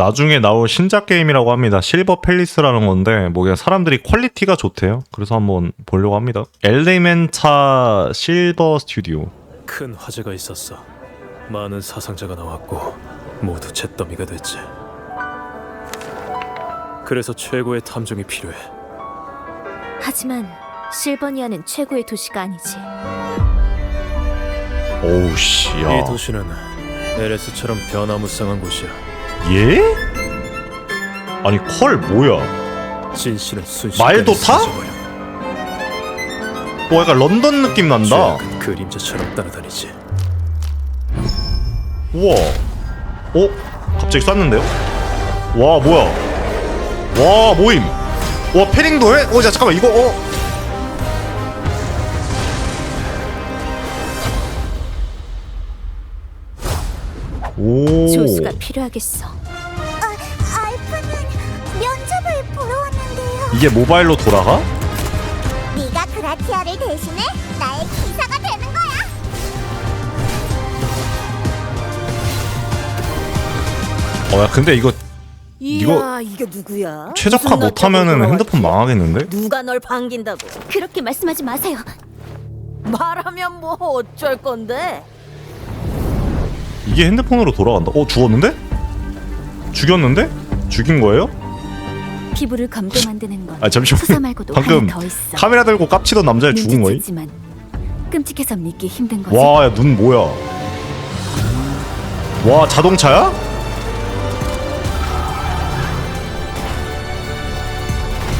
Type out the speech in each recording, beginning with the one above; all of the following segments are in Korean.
나중에 나올 신작 게임이라고 합니다. 실버 팰리스라는 건데 뭐 그냥 사람들이 퀄리티가 좋대요. 그래서 한번 보려고 합니다. 엘레멘차 실버 스튜디오. 큰 화재가 있었어. 많은 사상자가 나왔고 모두 잿더미가 됐지. 그래서 최고의 탐정이 필요해. 하지만 실버니아는 최고의 도시가 아니지. 오우 씨. 야. 이 도시는 LS처럼 변화무쌍한 곳이야. 예? 아니 컬 뭐야? 진실은 순식간에 말도 타? 사라져버려. 뭐 약간 런던 느낌 난다. 죄악은 그림자처럼 따라다니지. 우와. 어? 갑자기 쐈는데요? 와 뭐야? 와 모임. 와 패링도 해? 어, 야 잠깐만 이거 어? 오. 조수가 필요하겠어. 알프는 면접을 보러 왔는데요. 이게 모바일로 돌아가? 네가 그라티아를 대신해 나의 기사가 되는 거야. 어, 야 근데 이거 이거 이야, 이게 누구야? 최적화 무슨 못하면은 핸드폰? 망하겠는데? 누가 널 반긴다고? 그렇게 말씀하지 마세요. 말하면 뭐 어쩔 건데? 이게 핸드폰으로 돌아간다. 어 죽었는데? 죽였는데? 죽인 거예요? 피부를 검게 만드는 건 아 잠시만. 수사 말고도 방금 하나 더 있어. 카메라 들고 깝치던 남자애 죽은 거임? 눈치챘지만 끔찍해서 믿기 힘든 거지. 와, 야, 눈 뭐야? 와, 자동차야?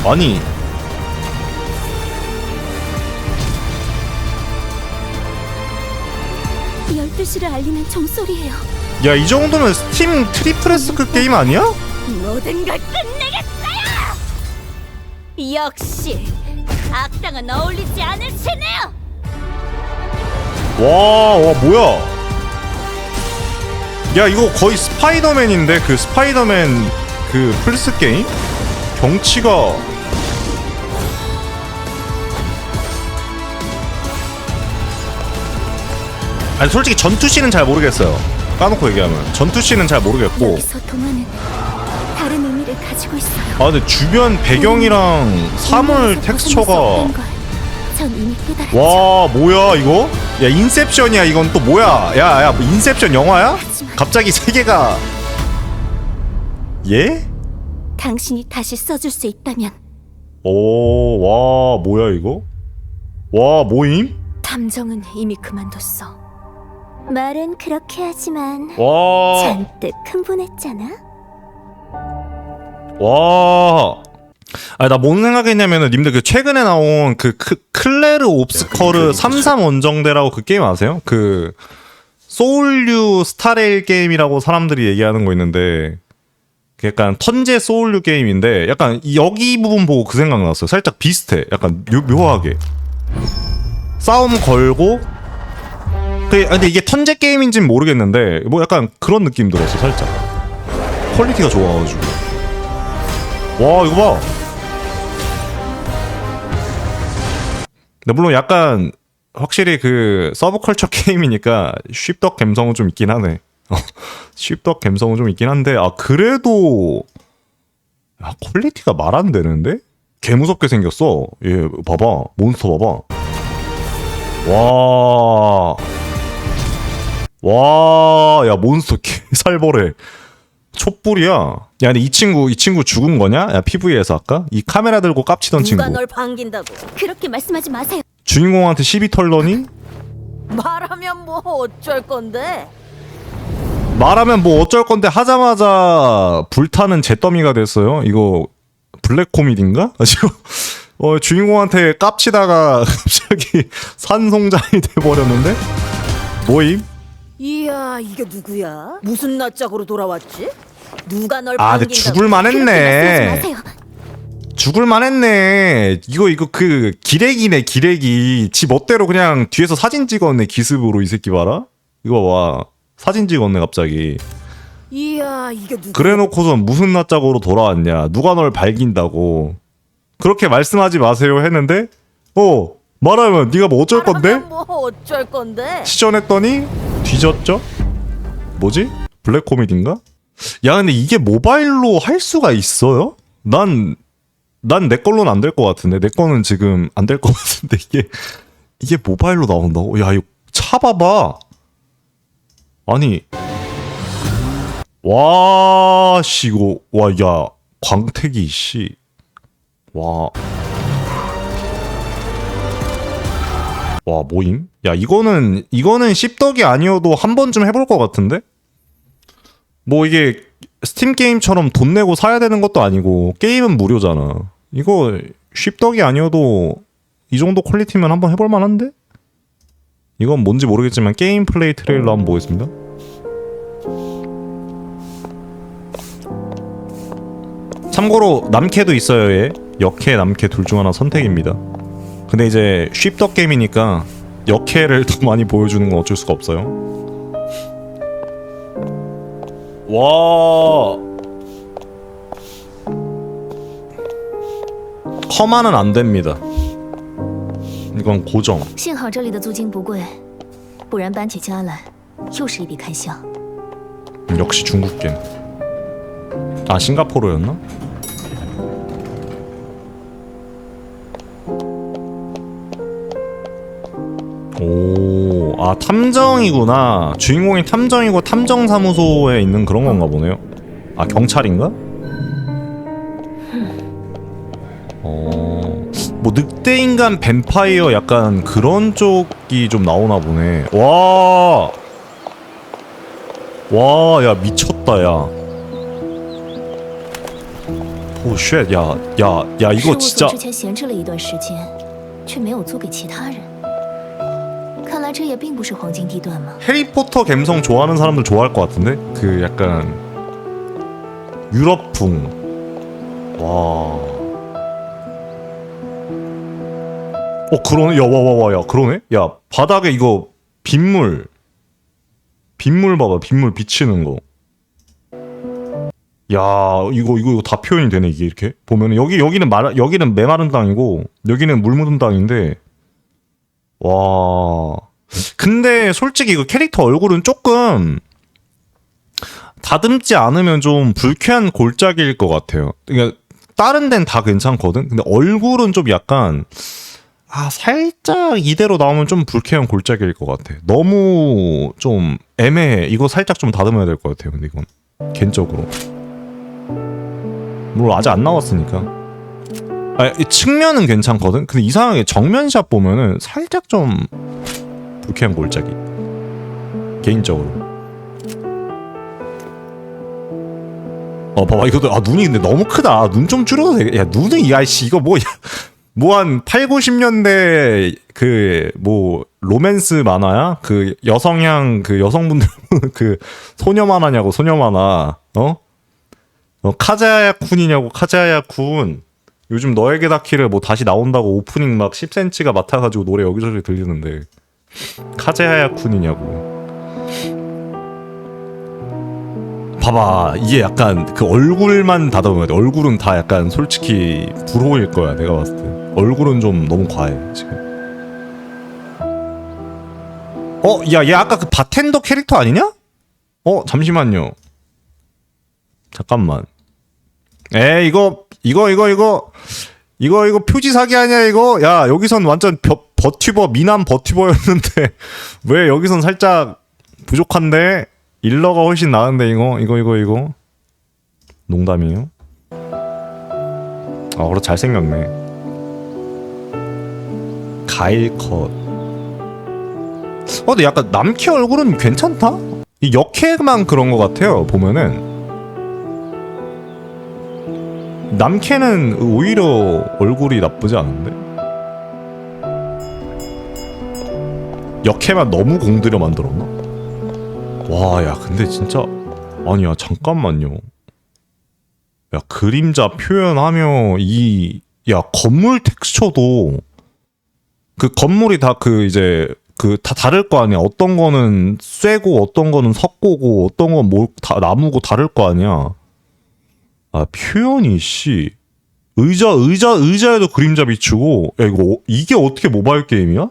아니, 12시를 알리는 종소리예요. 야, 이 정도면 스팀 트리플 S급 게임 아니야? 모든 걸 끝내겠어요! 역시 악당은 어울리지 않으시네요! 와, 와, 뭐야? 야, 이거 거의 스파이더맨인데, 그 스파이더맨 그 플스 게임? 경치가. 아니, 솔직히 전투씬은 잘 모르겠어요. 까놓고 얘기하면. 전투씬은 잘 모르겠고. 여기서 동화는 다른 의미를 가지고 있어요. 아, 근데 주변 배경이랑 사물 벗어날 수 텍스처가. 없다는 걸전 이미 깨달았죠. 와 뭐야 이거? 야 인셉션이야 이건 또 뭐야? 야야 뭐 인셉션 영화야? 갑자기 세계가 예? 당신이 다시 써줄 수 있다면 오와 뭐야 이거? 와 모임? 탐정은 이미 그만뒀어. 말은 그렇게 하지만 와 잔뜩 흥분했잖아. 와. 아니 나뭔 생각했냐면은 님들 그 최근에 나온 그 크, 클레르 옵스커르 33 원정대라고 그 게임 아세요? 그 소울류 스타레일 게임이라고 사람들이 얘기하는 거 있는데 그 약간 턴제 소울류 게임인데 약간 이- 여기 부분 보고 그 생각 났어요. 살짝 비슷해. 약간 묘, 묘하게 싸움 걸고 그 근데 이게 턴제 게임인지는 모르겠는데 뭐 약간 그런 느낌 들었어 살짝 퀄리티가 좋아가지고 와 이거 봐. 근데 물론 약간 확실히 그 서브컬처 게임이니까 쉽덕 감성은 좀 있긴 하네. 어, 쉽덕 감성은 좀 있긴 한데 아 그래도 아 퀄리티가 말 안 되는데? 개 무섭게 생겼어. 얘 봐봐 몬스터 봐봐. 와. 와, 야 몬스터 개 살벌해. 촛불이야. 야, 근데 이 친구, 이 친구 죽은 거냐? 야, PV에서 아까? 이 카메라 들고 깝치던 친구. 누가 널 반긴다고? 그렇게 말씀하지 마세요. 주인공한테 시비 털더니? 말하면 뭐 어쩔 건데? 말하면 뭐 어쩔 건데 하자마자 불타는 잿더미가 됐어요. 이거 블랙 코미디인가? 지금 어, 주인공한테 깝치다가 갑자기 산송장이 돼버렸는데? 뭐임? 이야, 이게 누구야? 무슨 낯짝으로 돌아왔지? 누가 널 아, 근데 반긴다고? 죽을만 그렇게 말씀하지 했네. 마세요. 죽을만 했네. 이거, 이거 그, 기레기네, 기레기. 지 멋대로 그냥 뒤에서 사진 찍었네, 기습으로 이 새끼 봐라? 이거 봐. 사진 찍었네, 갑자기. 이야, 이게 누구야? 그래 놓고선 무슨 낯짝으로 돌아왔냐. 누가 널 발긴다고. 그렇게 말씀하지 마세요 했는데, 어, 말하면 네가 뭐 어쩔 건데? 뭐 어쩔 건데? 시전했더니 뒤졌죠? 뭐지? 블랙 코미디인가? 야 근데 이게 모바일로 할 수가 있어요? 난 난 내 걸로는 안 될 것 같은데 내 거는 지금 안 될 것 같은데 이게 이게 모바일로 나온다고? 야 이거 차 봐봐. 아니 와씨 이거 와야 광택이 씨 와. 와 모임? 야 이거는 이거는 씹덕이 아니어도 한 번쯤 해볼 것 같은데? 뭐 이게 스팀 게임처럼 돈 내고 사야 되는 것도 아니고 게임은 무료잖아. 이거 씹덕이 아니어도 이 정도 퀄리티면 한번 해볼 만한데? 이건 뭔지 모르겠지만 게임 플레이 트레일러 한번 보겠습니다. 참고로 남캐도 있어요 얘. 역캐 남캐 둘 중 하나 선택입니다. 근데 이제 쉽덕 게임이니까 역캐를 더 많이 보여주는 건 어쩔 수가 없어요. 와. 커마는 안 됩니다. 이건 고정. 幸好这里的租金不贵，不然搬起家来又是一笔开销。 역시 중국 게임. 아 싱가포르였나? 아 탐정이구나. 주인공이 탐정이고 탐정 사무소에 있는 그런 건가 보네요. 아 경찰인가? 어, 뭐 늑대 인간 뱀파이어 약간 그런 쪽이 좀 나오나 보네. 와. 와, 야 미쳤다, 야. 오, 쉣, 야, 야, 야, 事 이거 务 진짜 所之前闲置了一段时间，却没有租给其他人。 看来这也并不是黄金地段嘛。 해리포터 감성 좋아하는 사람들 좋아할 것 같은데? 그 약간 유럽풍. 와. 어 그러네. 야, 와, 와, 와, 야, 그러네. 야, 바닥에 이거 빗물. 빗물 봐봐. 빗물 비치는 거. 야, 이거 이거 이거 다 표현이 되네 이게 이렇게 보면은 여기 여기는 말 여기는 메마른 땅이고 여기는 물 묻은 땅인데 와. 근데 솔직히 이거 캐릭터 얼굴은 조금 다듬지 않으면 좀 불쾌한 골짜기일 것 같아요. 그러니까 다른 데는 다 괜찮거든. 근데 얼굴은 좀 약간 아 살짝 이대로 나오면 좀 불쾌한 골짜기일 것 같아. 너무 좀 애매해. 이거 살짝 좀 다듬어야 될 것 같아요. 근데 이건 개인적으로 물론 아직 안 나왔으니까. 아, 이 측면은 괜찮거든. 근데 이상하게 정면샷 보면은 살짝 좀 불쾌한 골짜기. 개인적으로. 어, 봐봐, 이것도, 아, 눈이 근데 너무 크다. 눈 좀 줄여도 되겠, 야, 눈은, 야, 씨, 이거 뭐, 뭐한 8, 90년대 그, 뭐, 로맨스 만화야? 그 여성향, 그 여성분들, 그 소녀 만화냐고, 소녀 만화, 어? 어, 카자야 쿤이냐고, 카자야 쿤. 요즘 너에게 닿기를 뭐 다시 나온다고 오프닝 막 10cm가 맡아 가지고 노래 여기저기 들리는데. 카제하야 쿤이냐고. 봐봐 이게 약간 그 얼굴만 다듬어야 돼 얼굴은 다 약간 솔직히 불호일 거야 내가 봤을 때 얼굴은 좀 너무 과해 지금 어? 야 얘 아까 그 바텐더 캐릭터 아니냐? 어? 잠시만요 잠깐만 에 이거 이거 이거 이거 이거 이거 표지 사기 아니야 이거 야 여기선 완전 버, 버튜버 미남 버튜버였는데 왜 여기선 살짝 부족한데 일러가 훨씬 나은데 이거? 이거 이거 이거? 농담이에요? 아 그래 잘생겼네. 가일 컷. 어, 근데 약간 남캐 얼굴은 괜찮다? 이 역캐만 그런 것 같아요 보면은. 남캐는 오히려 얼굴이 나쁘지 않은데 역캐만 너무 공들여 만들었나? 와, 야, 근데 진짜 아니야, 잠깐만요. 야, 그림자 표현하며 이 야, 건물 텍스처도 그 건물이 다 그 이제 그 다 다를 거 아니야. 어떤 거는 쇠고 어떤 거는 석고고 어떤 건 뭐 다 나무고 다를 거 아니야. 아, 표현이 씨 의자 의자 의자에도 그림자 비추고 야, 이거 어- 이게 어떻게 모바일 게임이야?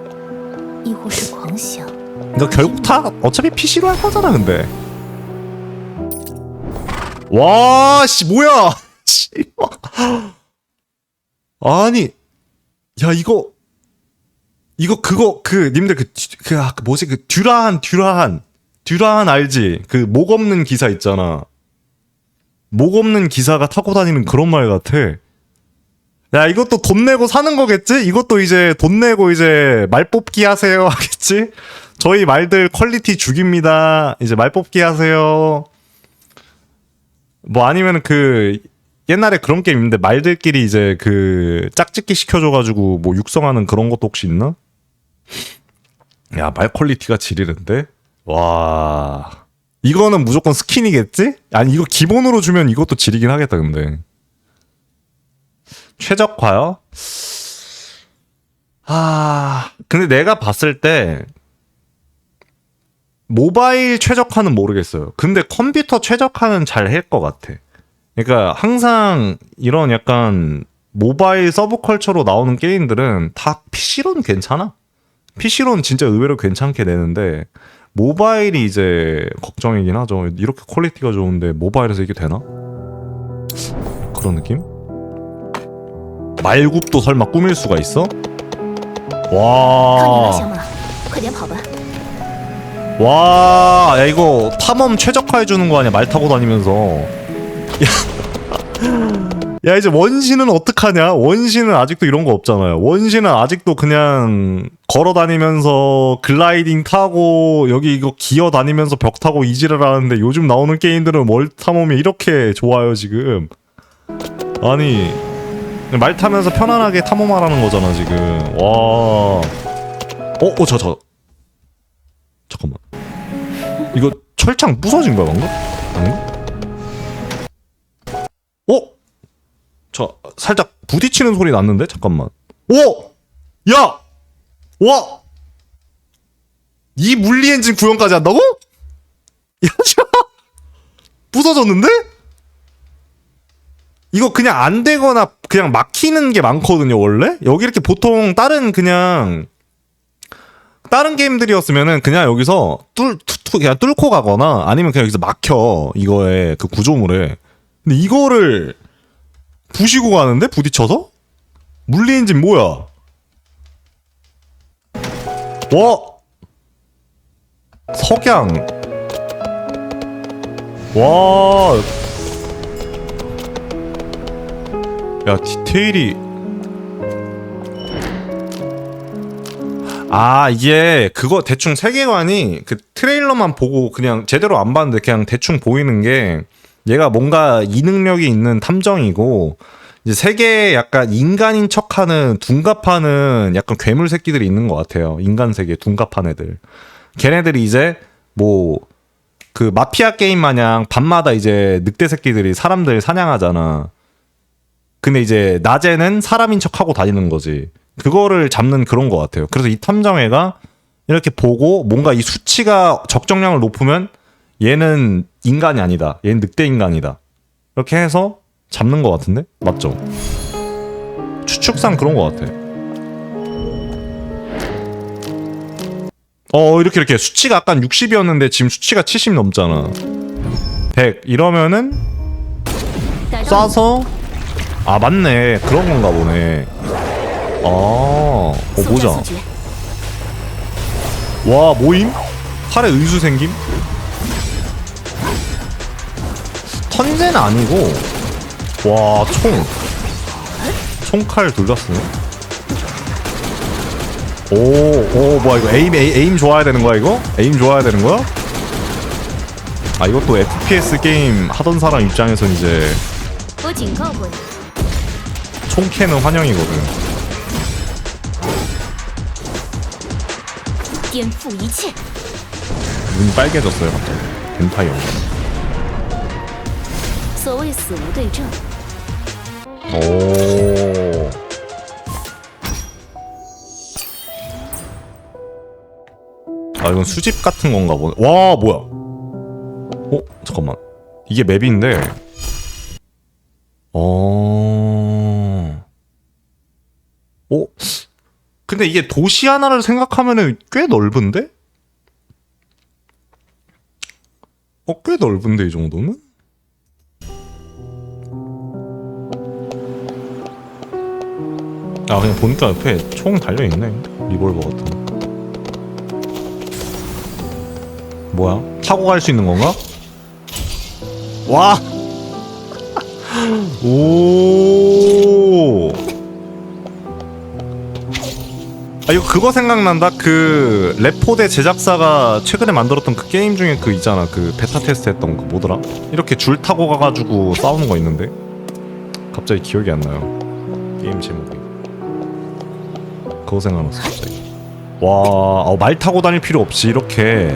亦或是狂想？ 그러니까 결국 다 어차피 PC로 할 거잖아, 근데. 와, 씨, 뭐야? 씨. 아니, 야, 이거, 이거, 그거, 그, 님들 그, 듀- 그, 아, 그 뭐지, 그, 듀라한, 듀라한. 듀라한 알지? 그, 목 없는 기사 있잖아. 목 없는 기사가 타고 다니는 그런 말 같아. 야, 이것도 돈 내고 사는 거겠지? 이것도 이제 돈 내고 이제 말 뽑기 하세요 하겠지? 저희 말들 퀄리티 죽입니다. 이제 말 뽑기 하세요. 뭐 아니면 그 옛날에 그런 게임 있는데 말들끼리 이제 그 짝짓기 시켜줘가지고 뭐 육성하는 그런 것도 혹시 있나? 야, 말 퀄리티가 지리는데? 와. 이거는 무조건 스킨이겠지? 아니, 이거 기본으로 주면 이것도 지리긴 하겠다, 근데. 최적화요? 아, 근데 내가 봤을 때 모바일 최적화는 모르겠어요. 근데 컴퓨터 최적화는 잘 할 것 같아. 그러니까 항상 이런 약간 모바일 서브컬처로 나오는 게임들은 다 PC로는 괜찮아. PC로는 진짜 의외로 괜찮게 내는데 모바일이 이제 걱정이긴 하죠. 이렇게 퀄리티가 좋은데 모바일에서 이게 되나? 그런 느낌? 말굽도 설마 꾸밀 수가 있어? 와. 와, 야 이거 탐험 최적화해 주는 거 아니야? 말 타고 다니면서. 야. 야 이제 원신은 어떡하냐? 원신은 아직도 이런 거 없잖아요. 원신은 아직도 그냥 걸어 다니면서 글라이딩 타고 여기 이거 기어 다니면서 벽 타고 이지를 하는데 요즘 나오는 게임들은 월 탐험이 이렇게 좋아요 지금. 아니 말 타면서 편안하게 탐험하라는 거잖아 지금. 와. 어, 어, 저, 저. 잠깐만. 이거 철창 부서진 거야 방금? 아닌가? 어? 저 살짝 부딪히는 소리 났는데 잠깐만. 오! 야! 와! 이 물리 엔진 구현까지 한다고? 야, 저 부서졌는데? 이거 그냥 안 되거나 그냥 막히는 게 많거든요, 원래? 여기 이렇게 보통 다른 그냥 다른 게임들이었으면은 그냥 여기서 뚫, 투, 투, 그냥 뚫고 가거나 아니면 그냥 여기서 막혀. 이거에 그 구조물에. 근데 이거를 부시고 가는데? 부딪혀서? 물리 엔진 뭐야? 와! 석양. 와. 야, 디테일이. 아 이게 그거 대충 세계관이 그 트레일러만 보고 그냥 제대로 안 봤는데 그냥 대충 보이는 게 얘가 뭔가 이 능력이 있는 탐정이고 이제 세계에 약간 인간인 척하는 둔갑하는 약간 괴물 새끼들이 있는 것 같아요. 인간 세계 둔갑한 애들. 걔네들이 이제 뭐 그 마피아 게임 마냥 밤마다 이제 늑대 새끼들이 사람들 사냥하잖아 근데 이제 낮에는 사람인 척 하고 다니는 거지. 그거를 잡는 그런 것 같아요. 그래서 이 탐정회가 이렇게 보고 뭔가 이 수치가 적정량을 높으면 얘는 인간이 아니다. 얘는 늑대 인간이다. 이렇게 해서 잡는 것 같은데 맞죠? 추측상 그런 것 같아. 어 이렇게 이렇게 수치가 아까 60이었는데 지금 수치가 70 넘잖아. 100 이러면은 싸서 아 맞네 그런 건가 보네 아 어, 보자 와 모임? 팔에 의수 생김? 턴제는 아니고 와총 총칼 둘 다 쓰네 오오 뭐야 이거 에임, 에임 에임 좋아야 되는 거야 이거? 에임 좋아야 되는 거야? 아 이것도 FPS 게임 하던 사람 입장에서 이제 총캐는 환영이거든. 눈 빨개졌어요 갑자기. 벤타이어. 오. 아 이건 수집 같은 건가 보네. 와 뭐야? 어 잠깐만. 이게 맵인데. 어. 어? 근데 이게 도시 하나를 생각하면은 꽤 넓은데? 어, 꽤 넓은데, 이 정도면? 아, 그냥 보니까 옆에 총 달려있네. 리볼버 같은 거. 뭐야? 타고 갈 수 있는 건가? 와! 오! 아 이거 그거 생각난다. 그 레포대 제작사가 최근에 만들었던 그 게임 중에 그 있잖아. 그 베타 테스트 했던 그 뭐더라? 이렇게 줄 타고 가가지고 싸우는 거 있는데? 갑자기 기억이 안 나요. 게임 제목이. 그거 생각났어 갑자기. 와 말 타고 다닐 필요 없이 이렇게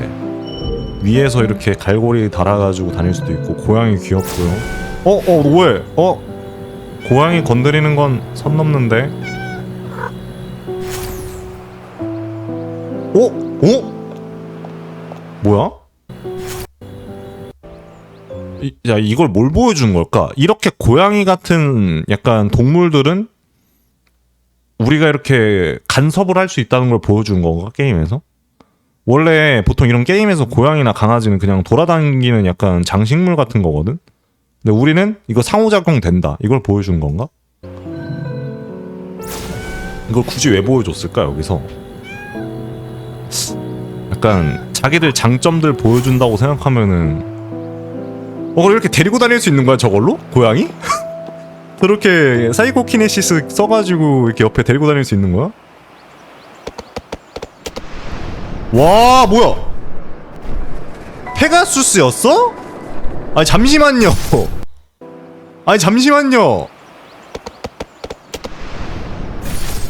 위에서 이렇게 갈고리 달아가지고 다닐 수도 있고 고양이 귀엽고요. 어? 어 뭐해? 어? 고양이 건드리는 건 선 넘는데 어? 어? 뭐야? 이, 야 이걸 뭘 보여주는 걸까? 이렇게 고양이 같은 약간 동물들은 우리가 이렇게 간섭을 할 수 있다는 걸 보여주는 건가 게임에서? 원래 보통 이런 게임에서 고양이나 강아지는 그냥 돌아다니는 약간 장식물 같은 거거든? 근데 우리는 이거 상호작용 된다 이걸 보여준 건가? 이걸 굳이 왜 보여줬을까 여기서? 약간 자기들 장점들 보여준다고 생각하면은 어 그럼 이렇게 데리고 다닐 수 있는 거야 저걸로? 고양이? 저렇게 사이코키네시스 써가지고 이렇게 옆에 데리고 다닐 수 있는 거야? 와 뭐야 페가수스였어? 아니 잠시만요 아니 잠시만요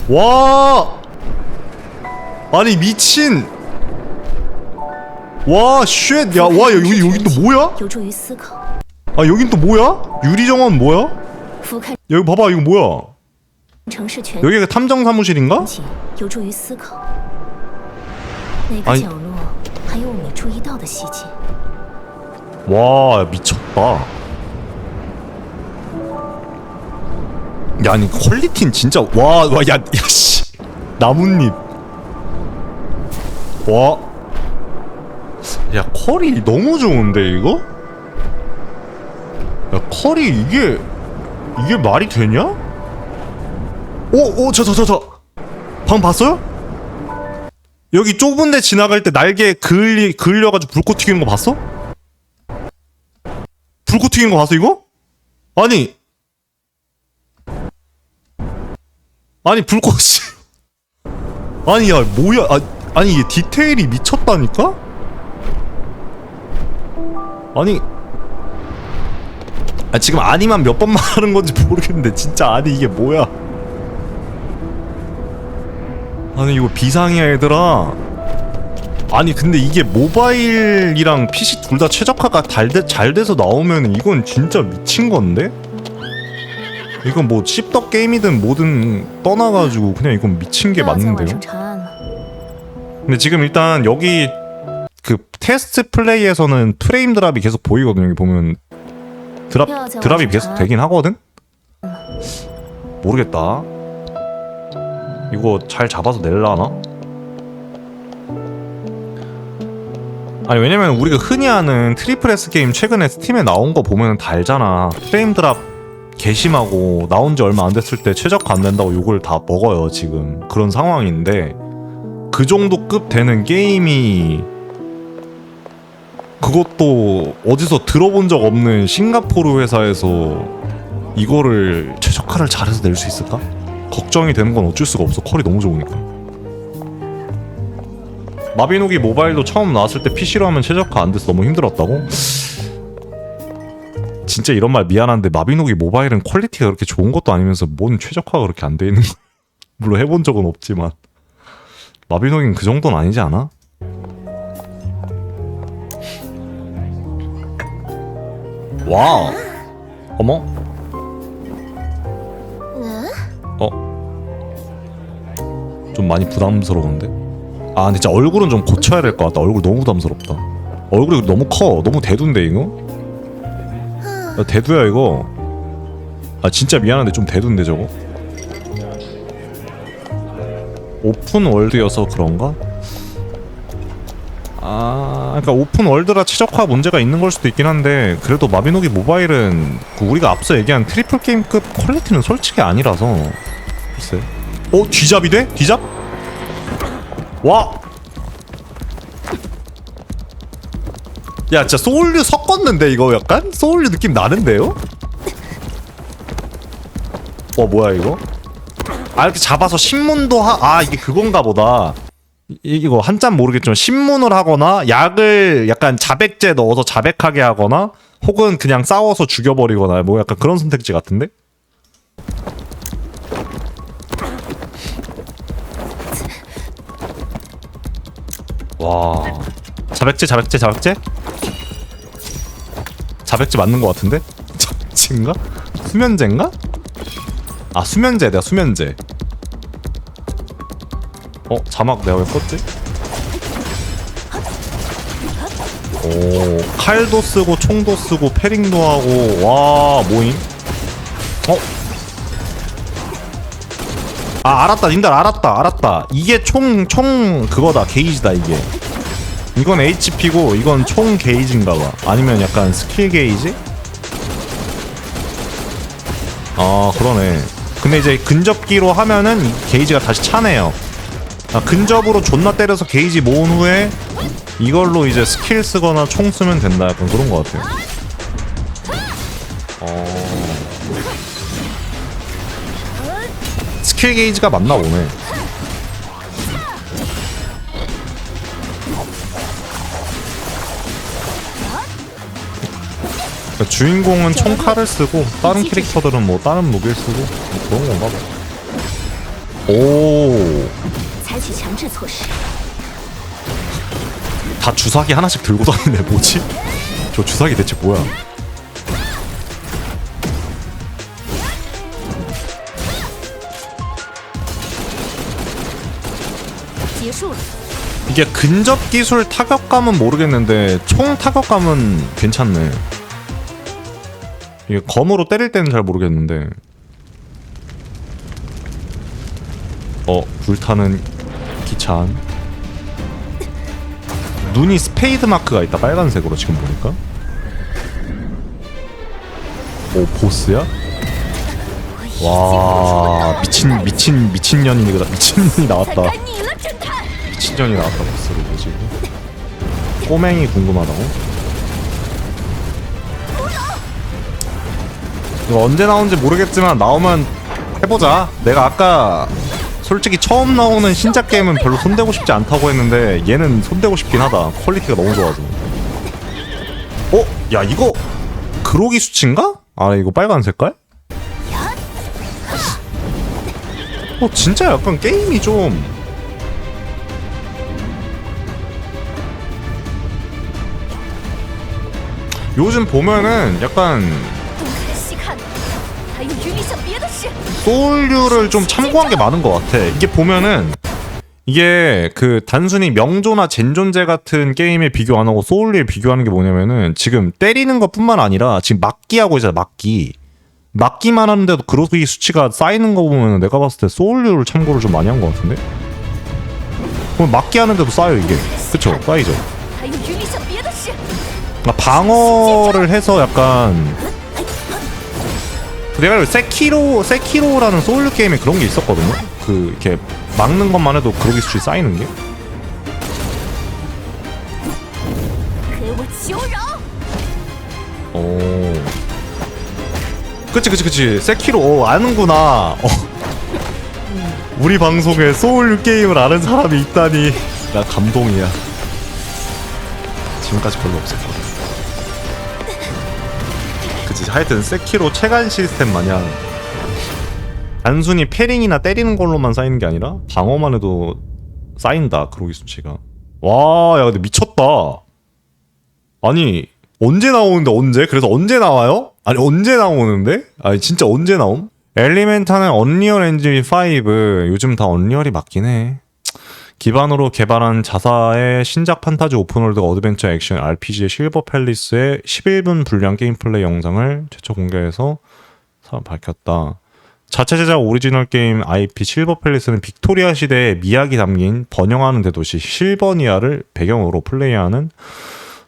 와 아니 미친 와 쉣! 야와 여기 여기 또 뭐야? 아 여긴 또 뭐야? 유리정원 뭐야? 여기 봐봐 이거 뭐야? 여기가 탐정 사무실인가? 아니 와 미쳤다 야 아니 퀄리티는 진짜 와와야 야씨 나뭇잎 와. 야 컬이 너무 좋은데 이거? 야 컬이 이게 이게 말이 되냐? 오 오 저 저 저 저 방 봤어요? 여기 좁은데 지나갈 때 날개 그을리 그을려가지고 불꽃 튀기는 거 봤어? 불꽃 튀긴 거 봤어 이거? 아니 아니 불꽃이 아니 야 뭐야 아, 아니 이게 디테일이 미쳤다니까? 아니 아 지금 아니만 몇 번만 하는 건지 모르겠는데 진짜 아니 이게 뭐야 아니 이거 비상이야 얘들아 아니 근데 이게 모바일이랑 PC 둘 다 최적화가 달대, 잘 돼서 나오면 이건 진짜 미친 건데? 이건 뭐 칩덕 게임이든 뭐든 떠나가지고 그냥 이건 미친 게 맞는데요? 근데 지금 일단 여기 그 테스트 플레이에서는 프레임 드랍이 계속 보이거든요. 여기 보면 드랍 드랍이 계속 되긴 하거든. 모르겠다. 이거 잘 잡아서 낼라나? 아니 왜냐면 우리가 흔히 아는 트리플 S 게임 최근에 스팀에 나온 거 보면 다 알잖아. 프레임 드랍 개심하고 나온 지 얼마 안 됐을 때 최적화 안 된다고 욕을 다 먹어요 지금 그런 상황인데 그 정도 급 되는 게임이 그것도 어디서 들어본 적 없는 싱가포르 회사에서 이거를 최적화를 잘해서 낼 수 있을까? 걱정이 되는 건 어쩔 수가 없어 컬이 너무 좋으니까 마비노기 모바일도 처음 나왔을 때 PC로 하면 최적화 안 돼서 너무 힘들었다고? 진짜 이런 말 미안한데 마비노기 모바일은 퀄리티가 그렇게 좋은 것도 아니면서 뭔 최적화가 그렇게 안 돼 있는 거야 물론 해본 적은 없지만 마비노기는 그 정도는 아니지 않아? 와우 어머? 어? 좀 많이 부담스러운데? 아 근데 진짜 얼굴은 좀 고쳐야 될 것 같다 얼굴 너무 부담스럽다 얼굴이 너무 커 너무 대두인데 이거? 야, 대두야 이거 아 진짜 미안한데 좀 대두인데 저거? 오픈 월드여서 그런가? 아, 그러니까 오픈 월드라 최적화 문제가 있는 걸 수도 있긴 한데 그래도 마비노기 모바일은 그 우리가 앞서 얘기한 트리플 게임급 퀄리티는 솔직히 아니라서 글쎄. 어 뒤잡이 돼? 뒤잡? 와. 야, 진짜 소울류 섞었는데 이거 약간 소울류 느낌 나는데요? 와 뭐야 이거? 아 이렇게 잡아서 신문도 하... 아 이게 그건가 보다 이- 이거 한참 모르겠지만 신문을 하거나 약을 약간 자백제 넣어서 자백하게 하거나 혹은 그냥 싸워서 죽여버리거나 뭐 약간 그런 선택지 같은데? 와 자백제 자백제 자백제? 자백제 맞는 것 같은데? 자백제인가? 수면제인가? 아 수면제 내가 수면제 어 자막 내가 왜 껐지? 오 칼도 쓰고 총도 쓰고 패링도 하고 와 모임 어? 아 알았다 님들 알았다 알았다 이게 총총 그거다 게이지다 이게 이건 HP고 이건 총 게이지인가봐 아니면 약간 스킬 게이지? 아 그러네 근데 이제 근접기로 하면은 이 게이지가 다시 차네요. 아, 근접으로 존나 때려서 게이지 모은 후에 이걸로 이제 스킬 쓰거나 총 쓰면 된다. 약간 그런 것 같아요. 어... 스킬 게이지가 맞나 보네 그러니까 주인공은 총칼을 쓰고 다른 캐릭터들은 뭐 다른 무기를 쓰고 뭐 그런 건가 봐. 오. 다 주사기 하나씩 들고 다니네. 뭐지? 저 주사기 대체 뭐야? 이게 근접 기술 타격감은 모르겠는데 총 타격감은 괜찮네. 이게 검으로 때릴 때는 잘 모르겠는데. 어 불타는 기찬 눈이 스페이드 마크가 있다. 빨간색으로 지금 보니까. 오 보스야? 와 미친 미친 미친년이 그 미친년이 나왔다. 미친년이 나왔다 보스로 뭐지. 꼬맹이 궁금하다고? 이거 언제 나오는지 모르겠지만 나오면 해보자 내가 아까 솔직히 처음 나오는 신작 게임은 별로 손대고 싶지 않다고 했는데 얘는 손대고 싶긴 하다 퀄리티가 너무 좋아서 어? 야 이거 그로기 수치인가? 아 이거 빨간 색깔? 어 진짜 약간 게임이 좀 요즘 보면은 약간 소울류를 좀 참고한 게 많은 것 같아. 이게 보면은 이게 그 단순히 명조나 젠존재 같은 게임에 비교 안 하고 소울류에 비교하는 게 뭐냐면은 지금 때리는 것뿐만 아니라 지금 막기하고 있잖아 막기. 막기만 하는데도 그로기 수치가 쌓이는 거 보면은 내가 봤을 때 소울류를 참고를 좀 많이 한 것 같은데? 그럼 막기 하는데도 쌓여 이게 그쵸 쌓이죠 아, 방어를 해서 약간 그 내가 알기로 세키로 세키로라는 소울 게임에 그런 게 있었거든요. 그 이렇게 막는 것만 해도 그로기 수치 쌓이는 게. 오. 어. 그치 그치 그치 세키로 오, 아는구나. 어. 우리 방송에 소울 게임을 아는 사람이 있다니 나 감동이야. 지금까지 별로 없었어. 그치 하여튼 세키로 체간 시스템 마냥 단순히 패링이나 때리는 걸로만 쌓이는 게 아니라 방어만 해도 쌓인다 그로기 수치가. 와, 야 근데 미쳤다. 아니 언제 나오는데 언제? 그래서 언제 나와요? 아니 언제 나오는데? 아니 진짜 언제 나옴? 엘리멘타는 언리얼 엔진 5 요즘 다 언리얼이 맞긴 해. 기반으로 개발한 자사의 신작 판타지 오픈월드 어드벤처 액션 RPG의 실버 팰리스의 11분 분량 게임 플레이 영상을 최초 공개해서 사- 밝혔다. 자체 제작 오리지널 게임 IP 실버 팰리스는 빅토리아 시대의 미학이 담긴 번영하는 대도시 실버니아를 배경으로 플레이하는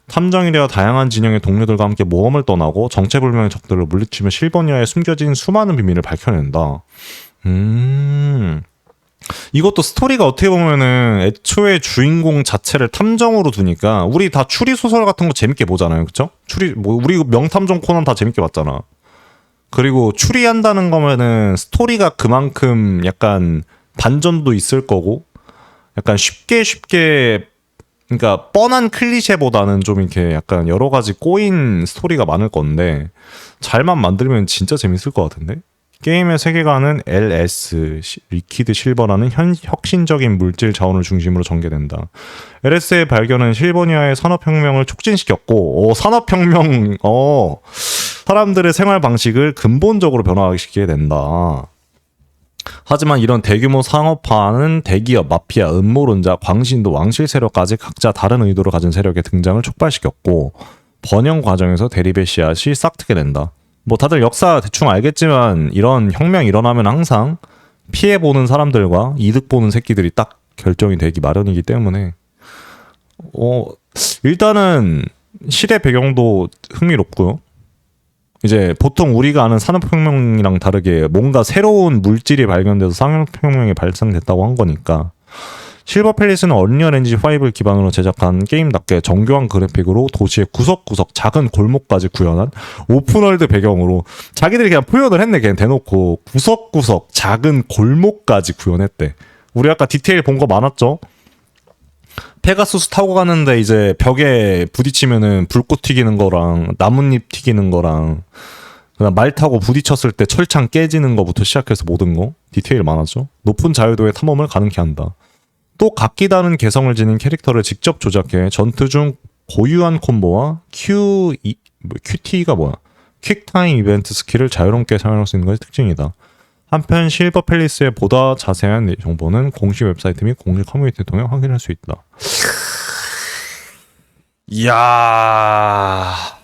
탐정이라 다양한 진영의 동료들과 함께 모험을 떠나고 정체불명의 적들을 물리치며 실버니아에 숨겨진 수많은 비밀을 밝혀낸다. 음. 이것도 스토리가 어떻게 보면은 애초에 주인공 자체를 탐정으로 두니까 우리 다 추리 소설 같은 거 재밌게 보잖아요. 그쵸? 추리 뭐 우리 명탐정 코난 다 재밌게 봤잖아. 그리고 추리한다는 거면은 스토리가 그만큼 약간 반전도 있을 거고 약간 쉽게 쉽게 그러니까 뻔한 클리셰보다는 좀 이렇게 약간 여러 가지 꼬인 스토리가 많을 건데 잘만 만들면 진짜 재밌을 것 같은데 게임의 세계관은 LS 시- 리퀴드 실버라는 현, 혁신적인 물질 자원을 중심으로 전개된다. LS의 발견은 실버니아의 산업혁명을 촉진시켰고 오, 산업혁명 어 사람들의 생활 방식을 근본적으로 변화시키게 된다. 하지만 이런 대규모 상업화는 대기업, 마피아, 음모론자, 광신도, 왕실 세력까지 각자 다른 의도를 가진 세력의 등장을 촉발시켰고 번영 과정에서 대립의 씨앗이 싹트게 된다. 뭐 다들 역사 대충 알겠지만 이런 혁명 일어나면 항상 피해 보는 사람들과 이득 보는 새끼들이 딱 결정이 되기 마련이기 때문에 어 일단은 시대 배경도 흥미롭고요. 이제 보통 우리가 아는 산업혁명이랑 다르게 뭔가 새로운 물질이 발견돼서 산업혁명이 발생됐다고 한 거니까 실버 팰리스는 언리얼 엔진 5를 기반으로 제작한 게임답게 정교한 그래픽으로 도시의 구석구석 작은 골목까지 구현한 오픈월드 배경으로 자기들이 그냥 표현을 했네 그냥 대놓고 구석구석 작은 골목까지 구현했대 우리 아까 디테일 본 거 많았죠? 페가수스 타고 가는데 이제 벽에 부딪히면은 불꽃 튀기는 거랑 나뭇잎 튀기는 거랑 그다음 말 타고 부딪혔을 때 철창 깨지는 거부터 시작해서 모든 거 디테일 많았죠. 높은 자유도의 탐험을 가능케 한다. 또 각기 다른 개성을 지닌 캐릭터를 직접 조작해 전투 중 고유한 콤보와 Q 이, 뭐, QT가 뭐야? 퀵타임 이벤트 스킬을 자유롭게 사용할 수 있는 것이 특징이다. 한편 실버 팰리스의 보다 자세한 정보는 공식 웹사이트 및 공식 커뮤니티를 통해 확인할 수 있다. 이야